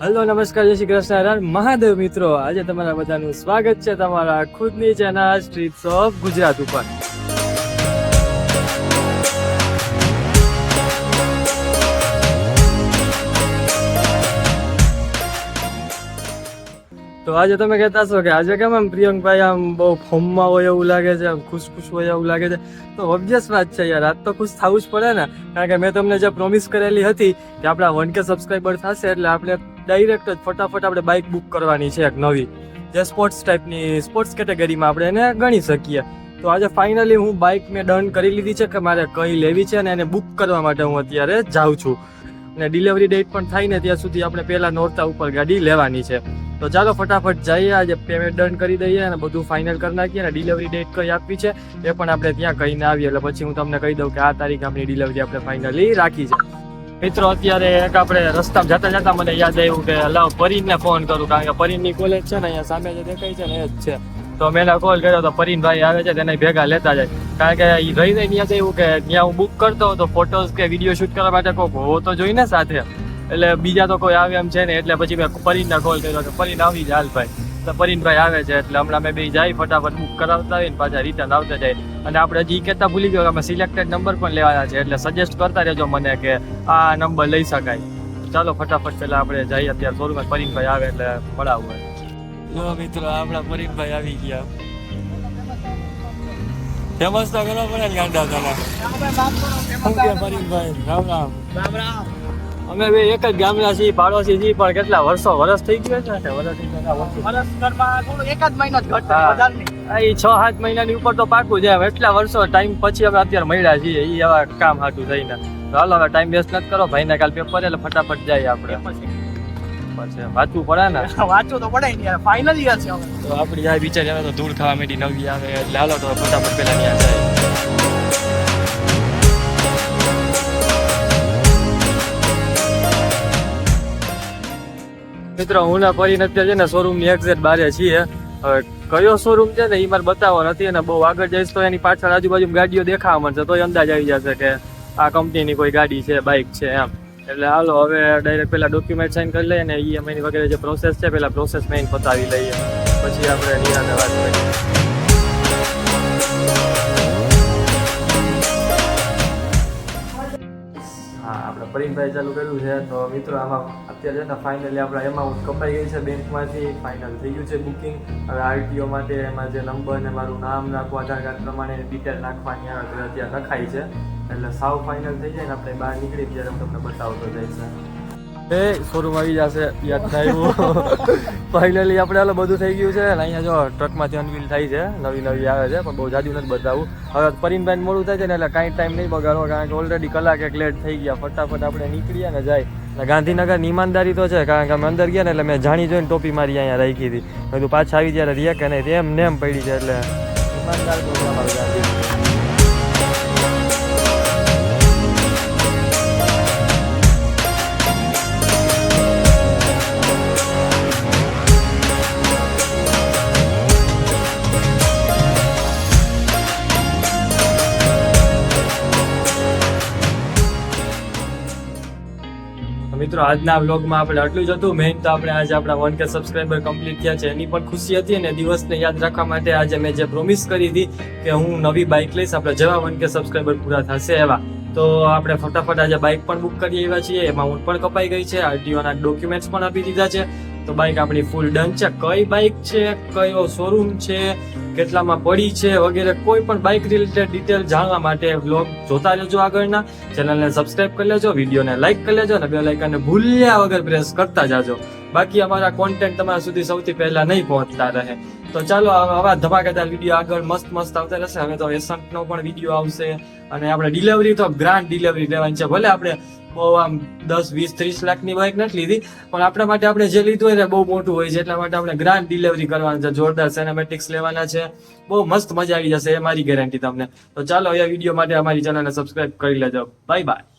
Hello, નમસ્કાર, જય શ્રી કૃષ્ણ હર મહાદેવ મિત્રો, આજે તમારા બધાનું સ્વાગત છે તમારા ખુદની ચેનલ સ્ટ્રીટ્સ ઓફ ગુજરાત ઉપર. તો આજે તમે કહેતા છો કે આજે કેમ આમ પ્રિયંકભાઈ આમ બહુ ફોર્મમાં હોય એવું લાગે છે, આમ ખુશ ખુશ હોય એવું લાગે છે? તો ઓબ્વિયસ વાત છે યાર, આજ તો ખુશ થવું જ પડે ને. કારણ કે મેં તમને જે પ્રોમિસ કરેલી હતી કે આપણા વન કે સબસ્ક્રાઈબર થશે, એટલે આપણે ડાયરેક્ટ જ ફટાફટ આપણે બાઇક બુક કરવાની છે એક નવી. જે સ્પોર્ટ્સ ટાઈપની સ્પોર્ટ્સ કેટેગરીમાં આપણે એને ગણી શકીએ. તો આજે ફાઇનલી હું બાઇક મેં ડન કરી લીધી છે કે મારે કઈ લેવી છે અને એને બુક કરવા માટે હું અત્યારે જાઉં છું. અને ડિલિવરી ડેટ પણ થાય ને ત્યાં સુધી આપણે પહેલાં નોરતા ઉપર ગાડી લેવાની છે. તો ચાલો ફટાફટ જઈએ, આજે પેમેન્ટ ડન કરી દઈએ અને બધું ફાઇનલ કરી નાખીએ અને ડિલિવરી ડેટ કઈ આપવી છે એ પણ આપણે ત્યાં કહીને આવીએ. એટલે પછી હું તમને કહી દઉં કે આ તારીખ આપણી ડિલિવરી આપણે ફાઇનલી રાખી છે. મિત્રો, અત્યારે એક આપણે રસ્તામાં જતા જતા મને યાદ આવ્યું કે લાવ પરીનને ફોન કરું, કારણ કે પરીનની કોલેજ છે ને, અહીંયા સામે જે દેખાય છે ને, એ જ છે. તો મેં એને કોલ કર્યો તો પરીનભાઈ આવે છે, તેને ભેગા લેતા જાય. કારણ કે એ રહી રહીને ત્યાં એવું કે ત્યાં હું બુક કરતો તો ફોટોસ કે વીડિયો શૂટ કરવા માટે કોઈક હોવો તો જોઈને સાથે. એટલે બીજા તો કોઈ આવે એમ છે ને, એટલે પછી મેં પરીનને કોલ કર્યો કે પરીન આવી જ હાલ ભાઈ. તો પરીનભાઈ આવે છે, એટલે હમણાં મેં બે જાય ફટાફટ બુક કરાવતા આવીને પાછા રિટર્ન આવતા જાય. અને આપણે હજી કહેતા ભૂલી ગયો કે અમે સિલેક્ટેડ નંબર પણ લેવાના છે એટલે સજેસ્ટ કરતા રહેજો મને કે આ નંબર લઈ શકાય. ચાલો ફટાફટ પહેલા આપણે જઈએ અત્યારે શોરૂમ પરીનભાઈ આવે એટલે પડાવવું જો મિત્રો આપણા પરીનભાઈ આવી ગયા. ફેમસ તો કરો પડે ગાંડા તને શું કે પરીનભાઈ રામ રામ. રામ રામ અમે બે એક જ ગામના છીએ પાડોશી છીએ પણ કેટલા વર્ષો વર્ષ થઈ ગયા છે વર્ષ વર્ષો. એક જ મહિનો જ વધારે આ છ સાત મહિનાની ઉપર તો પાકું જાય. એટલા વર્ષો ટાઈમ પછી હવે અત્યારે મળ્યા છીએ. એ આવા કામ હાટું થઈને. તો હાલો હવે ટાઈમ વેસ્ટ નથી કરો. ભાઈને કાલ પેપર એટલે ફટાફટ જાય આપણે. પછી વાંચવું પડે ને? વાંચવું તો પડે ને યાર. ફાઇનલ યર છે હવે. તો આપણી આ વિચાર હવે તો ધૂળ ખાવા માંડી નવી આવે. એટલે હાલો તો ફટાફટ પેલા ત્યાં જાય. મિત્રો હું ના પરીને અત્યારે છે ને શોરૂમની એક્ઝેક્ટ બારે છીએ. હવે કયો શોરૂમ છે ને એ મારે બતાવો નથી અને બહુ આગળ જઈશ તો એની પાછળ આજુબાજુ ગાડીઓ દેખાવા મળશે, તોય અંદાજ આવી જશે કે આ કંપનીની કોઈ ગાડી છે બાઇક છે એમ. એટલે હાલો, હવે ડાયરેક્ટ પેલા ડોક્યુમેન્ટ સાઇન કરી લઈએ ને ઈએમઆઈની વગેરે જે પ્રોસેસ છે, પેલા પ્રોસેસ મેઇન પતાવી લઈએ. પછી આપણે વાત કરીએ. પરીનભાઈ ચાલુ કર્યું છે તો મિત્રો આમાં અત્યારે છે ને ફાઇનલી આપણા એમાઉન્ટ કપાઈ ગઈ છે બેંકમાંથી. ફાઇનલ થઈ ગયું છે બુકિંગ હવે આરટીઓ માટે એમાં જે નંબર ને મારું નામ નાખવું આધાર કાર્ડ પ્રમાણે ડિટેલ નાખવાની આવે અત્યારે લખાય છે. એટલે સાવ ફાઇનલ થઈ જાય ને આપણે બહાર નીકળી ત્યારે તમને બતાવતો જાય છે એ, શોરૂમ આવી જશે, યાદ થાય ફાઇનલી આપણે હાલ બધું થઈ ગયું છે. અને અહીંયા જો ટ્રકમાંથી અનવીલ થાય છે. નવી નવી આવે છે, પણ બહુ જાજુ નથી બતાવું. હવે પરીનભાઈ મોડું થાય છે ને એટલે કાંઈ ટાઈમ નહીં બગાડવો કારણ કે ઓલરેડી કલાક એક લેટ થઈ ગયા. ફટાફટ આપણે નીકળીએ ને જાય. અને ગાંધીનગર ઈમાનદારી તો છે, કારણ કે અમે અંદર ગયા ને એટલે મેં જાણી જોઈને ટોપી મારી અહીંયા રાખી હતી. બધું પાછા આવી ત્યારે રિયા કે નહીં એમ નેમ પડી છે એટલે. ઈમાનદાર મિત્રો, આજના વ્લોગમાં આપણે આટલું જ હતું. મેઇન તો આપણે આજે આપણા વન કે સબસ્ક્રાઈબર કમ્પ્લીટ થયા છે. એની પણ ખુશી હતી અને દિવસને યાદ રાખવા માટે આજે મેં જે પ્રોમિસ કરી હતી કે હું નવી બાઇક લઈશ, આપણે જેવા વન કે સબસ્ક્રાઈબર પૂરા થશે એવા. તો આપણે ફટાફટ આજે બાઇક પણ બુક કરી આવ્યા છીએ. એમાં ઊંટ પણ કપાઈ ગઈ છે. આરટીઓના ડોક્યુમેન્ટ્સ પણ આપી દીધા છે. તો બાઇક આપણી ફૂલ ડન છે. કઈ બાઇક છે? કયો શોરૂમ છે? કેટલામાં પડી છે વગેરે કોઈ પણ બાઇક રિલેટેડ ડિટેલ જાણવા માટે વ્લોગ જોતા રહેજો આગળના. ચેનલને સબસ્ક્રાઇબ કરી લેજો વિડીયોને લાઇક કરી લેજો અને બે લાઇકનને ભૂલ્યા વગર પ્રેસ કરતા જાજો. બાકી અમારા કોન્ટેન્ટ તમારા સુધી સૌથી પહેલા નહીં પહોંચતા રહે. તો ચાલો, આવા ધમાકેદાર વીડિયો આગળ મસ્ત મસ્ત આવતા રહેશે. હવે તો એસન્ટનો પણ વીડિયો આવશે અને આપણે ડિલિવરી તો ગ્રાન્ડ ડિલિવરી લેવાની છે. ભલે આપણે બહુ આમ દસ, વીસ, ત્રીસ લાખની બાઇક નથી લીધી, પણ આપણા માટે આપણે જે લીધું હોય ને બહુ મોટું હોય છે. એટલા માટે આપણે ગ્રાન્ડ ડિલિવરી કરવાની છે. જોરદાર સિનેમેટિક્સ લેવાના છે. બહુ મસ્ત મજા આવી જશે, એ મારી ગેરંટી તમને. તો ચાલો એ વીડિયો માટે અમારી ચેનલને સબસ્ક્રાઇબ કરી લેજો. Bye bye